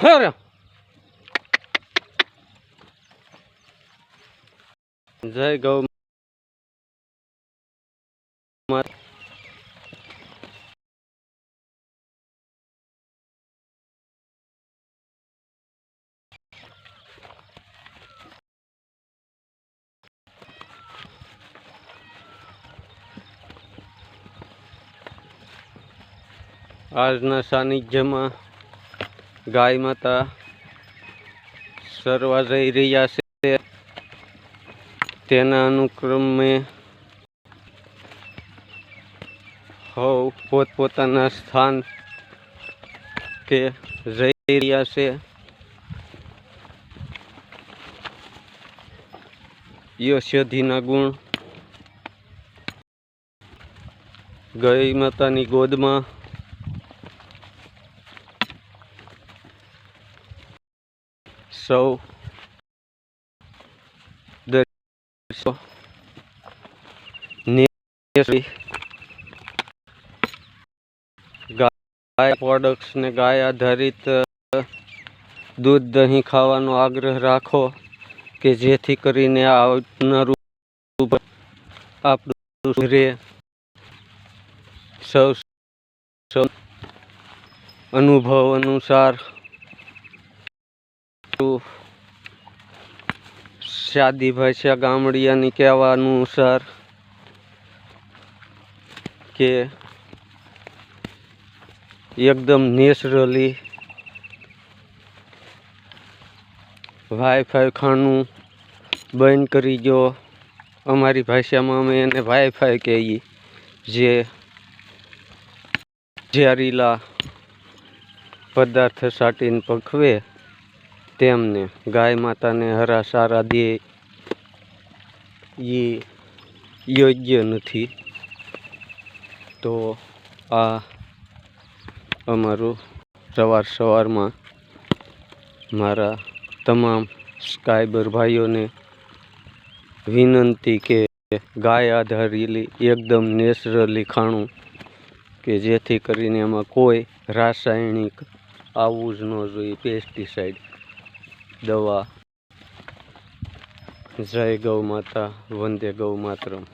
હરે. જય ગૌ આજના સાનિધ્યમાં ગાય માતા સરવા જઈ રહ્યા છે. તેના અનુક્રમે હવ પોતપોતાના સ્થાન કે જઈ રહ્યા છે. યશોધીના ગુણ ગઈ માતાની ગોદમાં સૌ ગાય પ્રોડક્ટ્સ ને ગાય આધારિત દૂધ દહીં ખાવાનો આગ્રહ રાખો કે જેથી કરીને આવનારું આપણું રહે સૌ સૌ અનુભવ અનુસાર સાદી ભાષા ગામડિયાની કહેવા અનુસાર કે એકદમ નેચરલી વાઈફાઈ ખાનું બંધ કરી જો અમારી ભાષામાં અમે એને વાઈફાઈ કહીએ. જે ઝેરીલા પદાર્થ સાટીને પકવે. તેમને ગાય માતાને હરા સારા દે એ યોગ્ય નથી. તો આ અમારું સવાર સવારમાં મારા તમામ સ્કાયબર ભાઈઓને વિનંતી કે ગાય આધારેલી એકદમ નેચરલી ખાણું કે જેથી કરીને એમાં કોઈ રાસાયણિક આવવું જ ન જોઈએ પેસ્ટિસાઇડ દવા. જય ગૌ માતા વંદે ગૌ માતરમ.